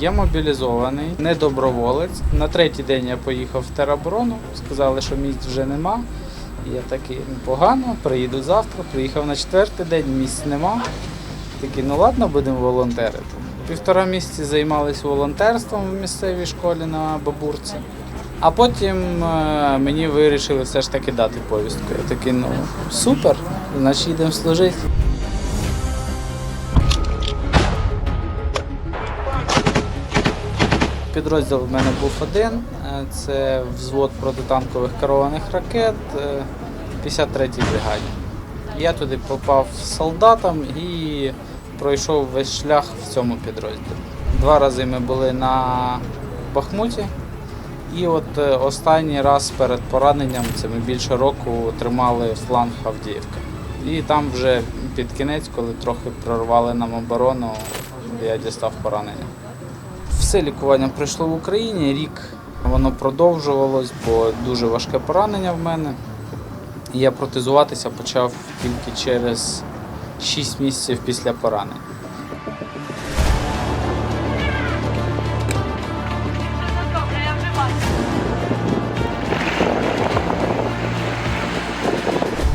Я мобілізований, не доброволець. На третій день я поїхав в тероборону, сказали, що місць вже нема. Я такий, ну погано, приїду завтра. Приїхав на четвертий день, місць нема. Такий, ну ладно, будемо волонтерити. Півтора місяці займалися волонтерством в місцевій школі на Бабурці. А потім е, мені вирішили все ж таки дати повістку. Я такий, ну супер, значить йдемо служити. Підрозділ в мене був один. е, Це взвод протитанкових керованих ракет е, 53-й бригаді. Я туди попав солдатом і пройшов весь шлях в цьому підрозділі. Два рази ми були на Бахмуті. І от е, останній раз перед пораненням, це ми більше року тримали фланг Авдіївки. І там вже під кінець, коли трохи прорвали нам оборону, я дістав поранення. Все лікування пройшло в Україні, рік воно продовжувалось, бо дуже важке поранення в мене. Я протезуватися почав тільки через 6 місяців після поранення.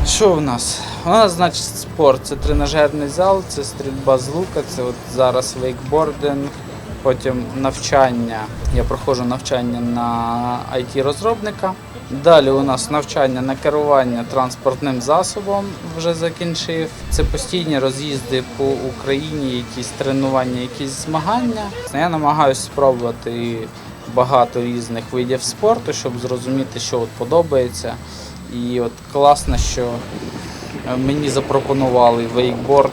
Що в нас? У нас, значить, спорт. Це тренажерний зал, це стрільба з лука, це от зараз вейкбординг, потім навчання. Я проходжу навчання на IT-розробника. Далі у нас навчання на керування транспортним засобом вже закінчив. Це постійні роз'їзди по Україні, якісь тренування, якісь змагання. Я намагаюся спробувати багато різних видів спорту, щоб зрозуміти, що от подобається. І от класно, що мені запропонували вейкборд,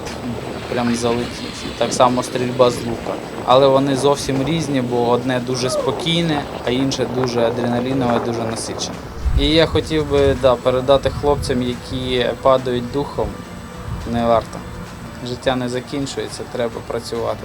прям залетіть. Так само стрільба з лука. Але вони зовсім різні, бо одне дуже спокійне, а інше дуже адреналінове, дуже насичене. І я хотів би да, передати хлопцям, які падають духом, не варто. Життя не закінчується, треба працювати.